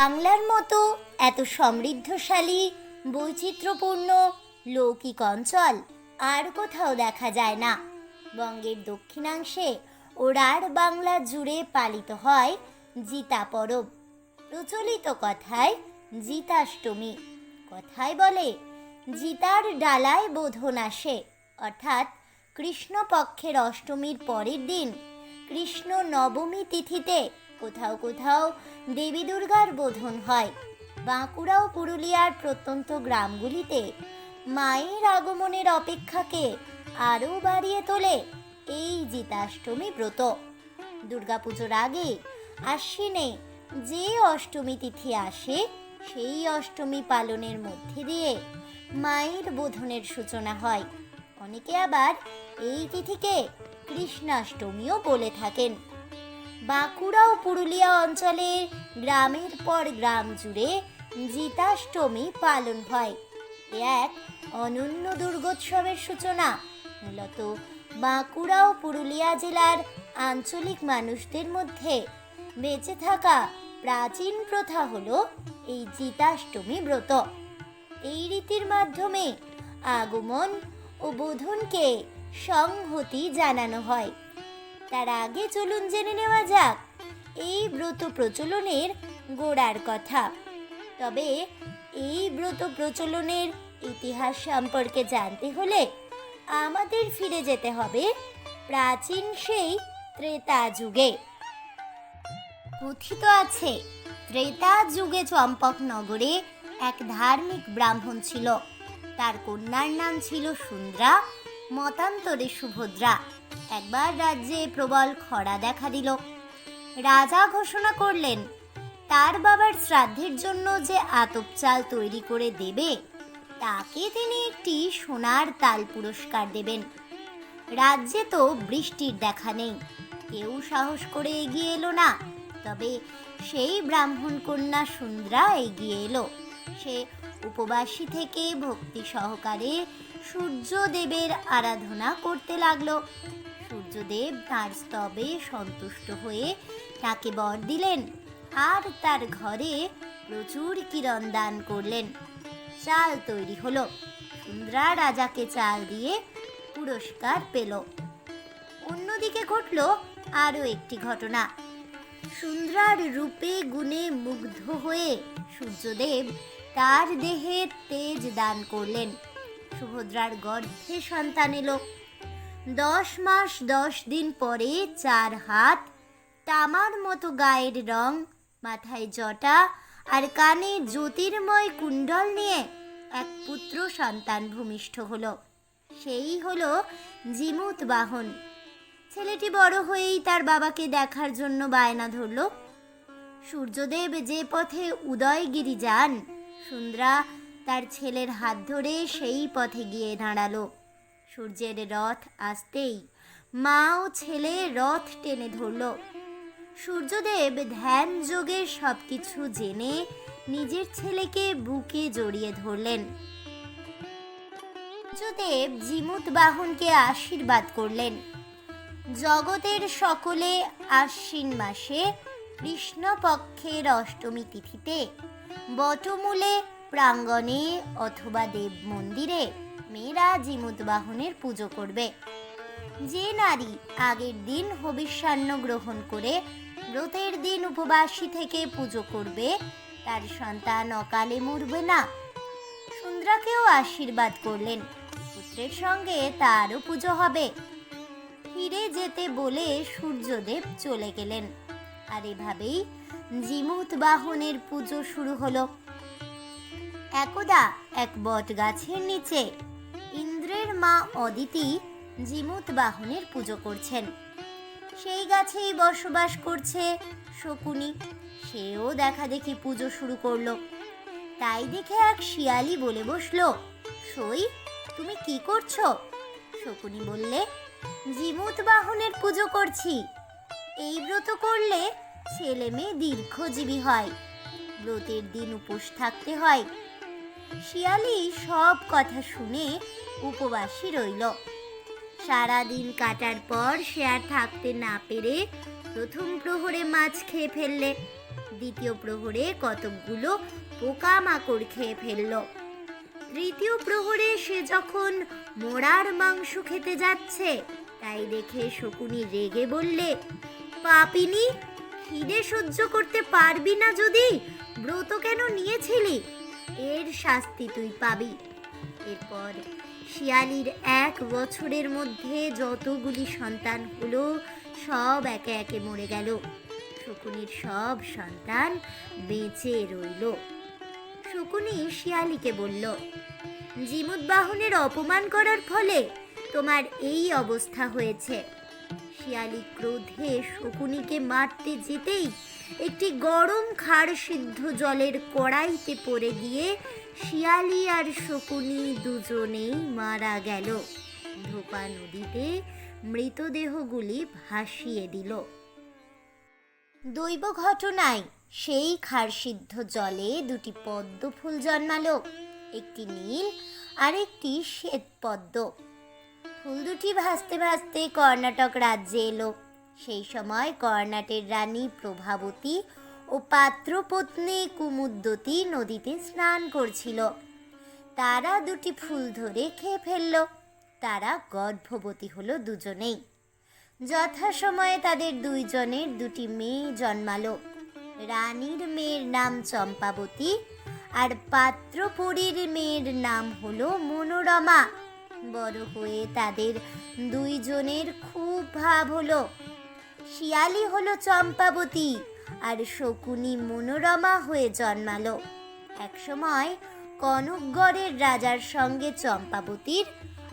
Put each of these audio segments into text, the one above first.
বাংলার মতো এত সমৃদ্ধশালী, বৈচিত্র্যপূর্ণ, লৌকিক অঞ্চল আর কোথাও দেখা যায় না। বঙ্গের দক্ষিণাংশে ওরার বাংলা জুড়ে পালিত হয় জিতা পরব। প্রচলিত কথায় জিতাষ্টমী। কথায় বলে, জিতার ডালায় বোধন আসে। অর্থাৎ কৃষ্ণপক্ষের অষ্টমীর পরের দিন কৃষ্ণ নবমী তিথিতে কোথাও কোথাও দেবী দুর্গার বোধন হয়। বাঁকুড়া ও পুরুলিয়ার প্রত্যন্ত গ্রামগুলিতে মায়ের আগমনের অপেক্ষাকে আরও বাড়িয়ে তোলে এই জিতাষ্টমী ব্রত। দুর্গাপুজোর আগে আশ্বিনে যে অষ্টমী তিথি আসে, সেই অষ্টমী পালনের মধ্যে দিয়ে মায়ের বোধনের সূচনা হয়। অনেকে আবার এই তিথিকে কৃষ্ণাষ্টমীও বলে থাকেন। বাঁকুড়া ও পুরুলিয়া অঞ্চলের গ্রামের পর গ্রাম জুড়ে জিতাষ্টমী পালন হয়। এক অনন্য দুর্গোৎসবের সূচনা। মূলত বাঁকুড়া ও পুরুলিয়া জেলার আঞ্চলিক মানুষদের মধ্যে বেঁচে থাকা প্রাচীন প্রথা হলো এই জিতাষ্টমী ব্রত। এই রীতির মাধ্যমে আগমন ও বোধনকে সংহতি জানানো হয়। তার আগে চলুন জেনে নেওয়া যাক। এই ব্রত প্রচলনের গোড়ার কথা। তবে এই ব্রত প্রচলনের ইতিহাস সম্পর্কে জানতে হলে আমাদের ফিরে যেতে হবে প্রাচীন সেই ত্রেতা যুগে। কথিত আছে, ত্রেতা যুগে চম্পকনগরে এক ধার্মিক ব্রাহ্মণ ছিল। তার কন্যার নাম ছিল সুন্দ্রা, মতান্তরে সুভদ্রা। একবার রাজ্যে প্রবল খরা দেখা দিল। রাজা ঘোষণা করলেন, তার বাবার শ্রাদ্ধের জন্য যে আতপ চাল তৈরি করে দেবে, তাকে তিনি একটি সোনার তাল পুরস্কার দেবেন। রাজ্যে তো বৃষ্টির দেখা নেই, কেউ সাহস করে এগিয়ে এলো না, তবে সেই ব্রাহ্মণ কন্যা সুন্দ্রা এগিয়ে এলো। সে উপবাসী থেকে ভক্তি সহকারে সূর্যদেবের আরাধনা করতে লাগল। সূর্যদেব তার স্তবে সন্তুষ্ট হয়ে তাকে বর দিলেন আর তার ঘরে প্রচুর কিরণ দান করলেন। চাল তৈরি হলো। সুন্দ্রা রাজাকে চাল দিয়ে পুরস্কার পেল। অন্যদিকে ঘটল আরও একটি ঘটনা। সুন্দ্রার রূপে গুণে মুগ্ধ হয়ে সূর্যদেব তার দেহে তেজ দান করলেন। সুভদ্রার গর্ভে সন্তান এলো। দশ মাস দশ দিন পরে চার হাত, তামার মতো গায়ের রং, মাথায় জটা আর কানে জ্যোতির্ময় কুণ্ডল নিয়ে এক পুত্র সন্তান ভূমিষ্ঠ হলো। সেই হলো জিমুত বাহন। ছেলেটি বড় হয়েই তার বাবাকে দেখার জন্য বায়না ধরল। সূর্যদেব যে পথে উদয়গিরি যান, সুন্দ্রা তার ছেলের হাত ধরে সেই পথে গিয়ে দাঁড়াল। সূর্যের রথ আসতেই মা ও ছেলে রথ টেনে ধরল। সূর্যদেব ধ্যান যোগে সব কিছু জেনে নিজের ছেলেকে বুকে জড়িয়ে ধরলেন। সূর্যদেব জিমুত বাহনকে আশীর্বাদ করলেন। জগতের সকলে আশ্বিন মাসে কৃষ্ণপক্ষের অষ্টমী তিথিতে বটমূলে প্রাঙ্গণে অথবা দেব মন্দিরে মেয়েরা জিমুত বাহনের পুজো করবে। যে নারী আগের দিন হবিষ্যান্ন গ্রহণ করে ব্রতের দিন উপবাসী থেকে পুজো করবে, তার সন্তান অকালে মরবে না। সুন্দ্রাকেও আশীর্বাদ করলেন, পুত্রের সঙ্গে তারও পুজো হবে। ফিরে যেতে বলে সূর্যদেব চলে গেলেন। আর এভাবেই জিমুত বাহনের পুজো শুরু হলো। একদা এক বট গাছের নিচে ইন্দ্রের মা অদিতি জিমুত বাহনের পুজো করছেন। সেই গাছেই বসবাস করছে শকুনি। সেও দেখা দেখি পুজো শুরু করল। তাই দেখে এক শিয়ালি বলে বসল, সই, তুমি কি করছ? শকুনি বললে, জিমুত বাহনের পুজো করছি। এই ব্রত করলে ছেলে মেয়ে দীর্ঘজীবী হয়। ব্রতের দিন উপোস থাকতে হয়। শিয়ালি সব কথা শুনে উপবাসী রইল। সারাদিন কাটার পর সে আর থাকতে না পেরে প্রথম প্রহরে মাছ খেয়ে ফেললে, দ্বিতীয় প্রহরে কতকগুলো পোকামাকড় খেয়ে ফেলল। তৃতীয় প্রহরে সে যখন মোড়ার মাংস খেতে যাচ্ছে, তাই দেখে শকুনি রেগে বললে, পাপিনি, খিদে সহ্য করতে পারবি না যদি, ব্রত কেন নিয়েছিলি? এর শাস্তি তুই পাবি। এরপর শিয়ালির এক বছরের মধ্যে যতগুলি সন্তান হলো, সব একে একে মরে গেল। শকুনির সব সন্তান বেঁচে রইল। শকুনি শিয়ালিকে বলল জিমুত বাহনের অপমান করার ফলে তোমার এই অবস্থা হয়েছে। শিয়ালি ক্রোধে শকুনিকে মারতে যেতেই একটি গরম খাড় সিদ্ধ জলের কড়াইতে পড়ে গিয়ে শিয়ালি আর শকুনি দুজনেই মারা গেল। ধোপা নদীতে মৃতদেহগুলি ভাসিয়ে দিল। দৈব ঘটনায় সেই খারসিদ্ধ জলে দুটি পদ্ম ফুল জন্মালো, একটি নীল আর একটি শ্বেত পদ্ম। ফুল দুটি ভাসতে ভাসতে কর্ণাটক রাজ্যে এলো। সেই সময় কর্ণাটের রানী প্রভাবতী ও পাত্রপত্নী কুমুদ্যতী নদীতে স্নান করছিল। তারা দুটি ফুল ধরে খেয়ে ফেলল। তারা গর্ভবতী হলো দুজনেই। যথাসময়ে তাদের দুইজনের দুটি মেয়ে জন্মালো। রানীর মেয়ের নাম চম্পাবতী আর পাত্রপুরীর মেয়ের নাম হলো মনোরমা। বড় হয়ে তাদের দুইজনের খুব ভাব হলো। শিয়ালি হলো চম্পাবতী আর শকুনি মনোরমা হয়ে জন্মালো। একসময় কনকগড়ের রাজার সঙ্গে চম্পাবতীর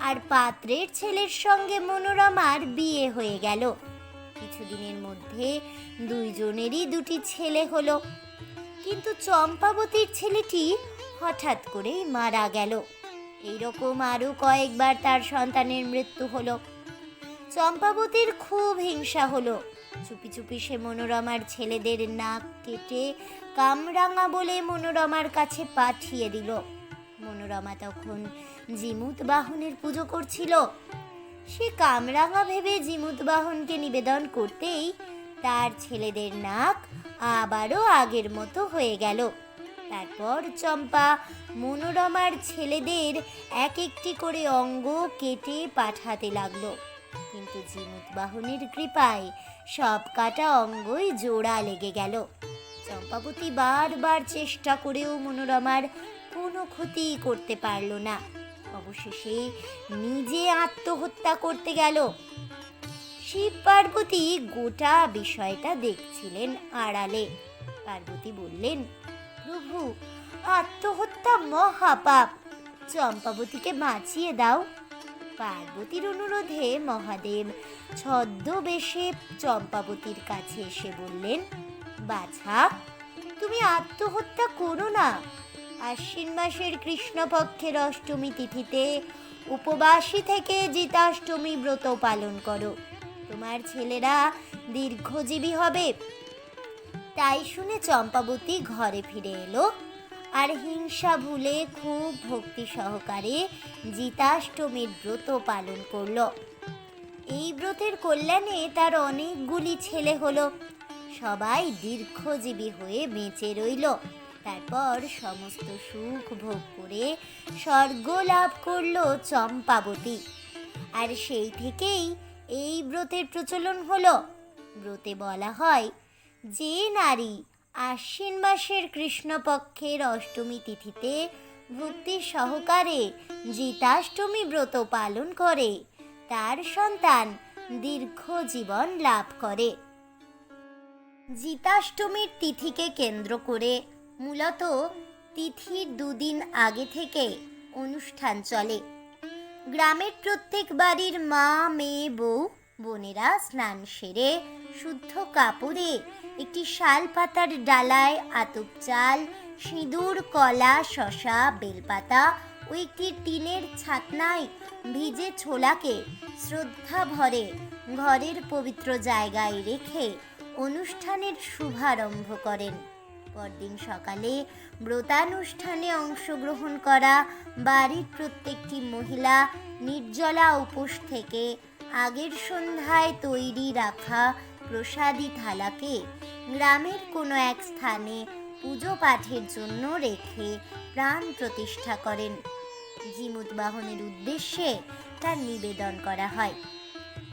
আর পাত্রের ছেলের সঙ্গে মনোরমার বিয়ে হয়ে গেল। কিছুদিনের মধ্যে দুইজনেরই দুটি ছেলে হলো। কিন্তু চম্পাবতীর ছেলেটি হঠাৎ করেই মারা গেল। এইরকম আরও কয়েকবার তার সন্তানের মৃত্যু হলো। চম্পাবতীর খুব হিংসা হলো। চুপি চুপি সে মনোরমার ছেলেদের নাক কেটে কামরাঙা বলে মনোরমার কাছে পাঠিয়ে দিল। মনোরমা তখন জিমুত বাহনের পুজো করছিল। সে কামরাঙা ভেবে জিমুত বাহনকে নিবেদন করতেই তার ছেলেদের নাক আবারও আগের মতো হয়ে গেল। তারপর চম্পা মনোরমার ছেলেদের এক একটি করে অঙ্গ কেটে পাঠাতে লাগল। কিন্তু জিমুত বাহনের কৃপায় সব কাটা অঙ্গই জোড়া লেগে গেল। চম্পাবতী বারবার চেষ্টা করেও মনোরমার কোনো ক্ষতি করতে পারল না। অবশেষে নিজে আত্মহত্যা করতে গেল। শিব পার্বতী গোটা বিষয়টা দেখছিলেন আড়ালে। পার্বতী বললেন প্রভু, আত্মহত্যা মহাপাপ। চম্পাবতীকে বাঁচিয়ে দাও। পার্বতীর অনুরোধে মহাদেব ছদ্মবেশে চম্পাবতীর কাছে এসে বললেন, বাছা, তুমি আত্মহত্যা করো না। আশ্বিন মাসের কৃষ্ণপক্ষের অষ্টমী তিথিতে উপবাসী থেকে জিতাষ্টমী ব্রত পালন করো। তোমার ছেলেরা দীর্ঘজীবী হবে। তাই শুনে চম্পাবতী ঘরে ফিরে এলো। আর হিংসা ভুলে খুব ভক্তি সহকারে জিতাষ্টমীর ব্রত পালন করল। এই ব্রতের কল্যাণে তার অনেকগুলি ছেলে হলো। সবাই দীর্ঘজীবী হয়ে বেঁচে রইল। তারপর সমস্ত সুখ ভোগ করে স্বর্গ লাভ করল চম্পাবতী। আর সেই থেকেই এই ব্রতের প্রচলন হলো। ব্রতে বলা হয় যে নারী আশ্বিন মাসের কৃষ্ণপক্ষের অষ্টমী তিথিতে ভক্তি সহকারে জিতাষ্টমী ব্রত পালন করে, তার সন্তান দীর্ঘ জীবন লাভ করে। জিতাষ্টমীর তিথিকে কেন্দ্র করে মূলত তিথির দুদিন আগে থেকে অনুষ্ঠান চলে। গ্রামের প্রত্যেক বাড়ির মা, মেয়ে, বউ, বোনেরা স্নান সেরে, শুদ্ধ কাপড়ে একটি শাল পাতার ডালায় আতপ চাল, সিঁদুর, কলা, শশা, বেলপাতা ও একটি টিনের ছাতনায় ভিজে ছোলাকে শ্রদ্ধা ভরে ঘরের পবিত্র জায়গায় রেখে অনুষ্ঠানের শুভারম্ভ করেন। পরদিন সকালে ব্রতানুষ্ঠানে অংশগ্রহণ করা বাড়ির প্রত্যেকটি মহিলা নির্জলা উপোস থেকে আগের সন্ধ্যায় তৈরি রাখা প্রসাদী থালাকে গ্রামের কোনো এক স্থানে পুজো পাঠের জন্য রেখে প্রাণ প্রতিষ্ঠা করেন। জিমুত বাহনের উদ্দেশ্যে তার নিবেদন করা হয়।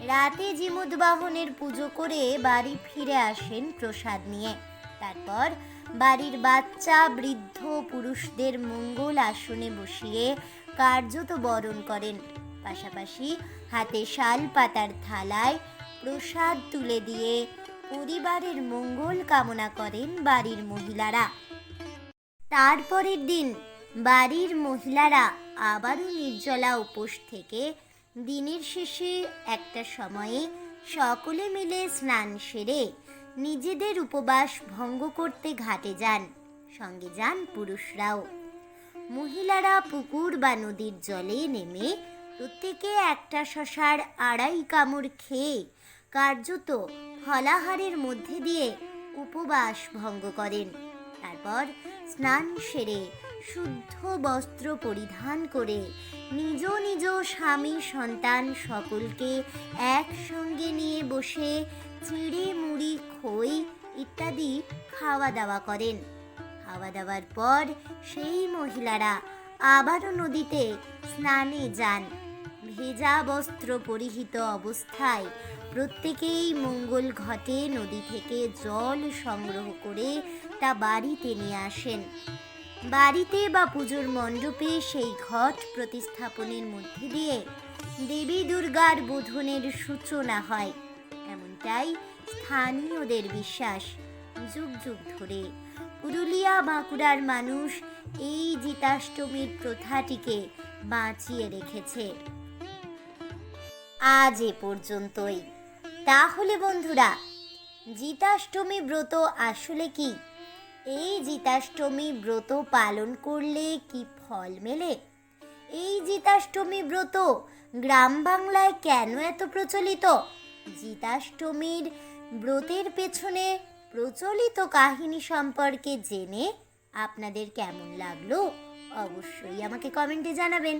রাতে জিমুদ বাহনের পুজো করে বাড়ি ফিরে আসেন প্রসাদ নিয়ে। তারপর বাড়ির বাচ্চা, বৃদ্ধ, পুরুষদের মঙ্গল আসনে বসিয়ে কার্যত বরণ করেন। পাশাপাশি হাতে শাল পাতার থালায় প্রসাদ তুলে দিয়ে পরিবারের মঙ্গল কামনা করেন বাড়ির মহিলারা। তারপরের দিন বাড়ির মহিলারা আবারও নির্জলা উপোস থেকে দিনের শেষে একটা সময়ে সকলে মিলে স্নান সেরে নিজেদের উপবাস ভঙ্গ করতে ঘাটে যান, সঙ্গে যান পুরুষরাও। মহিলারা পুকুর বা নদীর জলে নেমে প্রত্যেকে একটা শশার আড়াই কামড় খেয়ে কার্যত ফলাহারের মধ্যে দিয়ে উপবাস ভঙ্গ করেন। তারপর স্নান সেরে শুদ্ধ বস্ত্র পরিধান করে নিজ নিজ স্বামী সন্তান সকলকে একসঙ্গে নিয়ে বসে চিড়ে মুড়ি, খই ইত্যাদি খাওয়া দাওয়া করেন। খাওয়া দাওয়ার পর সেই মহিলারা আবারও নদীতে স্নানে যান। ভেজা বস্ত্র পরিহিত অবস্থায় প্রত্যেকেই মঙ্গল ঘটে, নদী থেকে জল সংগ্রহ করে তা বাড়িতে নিয়ে আসেন। বাড়িতে বা পুজোর মণ্ডপে সেই ঘট প্রতিস্থাপনের মধ্যে দিয়ে দেবী দুর্গার বোধনের সূচনা হয়। এমনটাই স্থানীয়দের বিশ্বাস। যুগ যুগ ধরে পুরুলিয়া বাঁকুড়ার মানুষ এই জিতাষ্টমীর প্রথাটিকে বাঁচিয়ে রেখেছে। আজ এ পর্যন্তই। তাহলে বন্ধুরা, জিতাষ্টমী ব্রত আসলে কি? এই জিতাষ্টমী ব্রত পালন করলে কি ফল মেলে? এই জিতাষ্টমী ব্রত গ্রাম বাংলায় কেন এত প্রচলিত? জিতাষ্টমীর ব্রতের পেছনে প্রচলিত কাহিনী সম্পর্কে জেনে আপনাদের কেমন লাগল? অবশ্যই আমাকে কমেন্টে জানাবেন।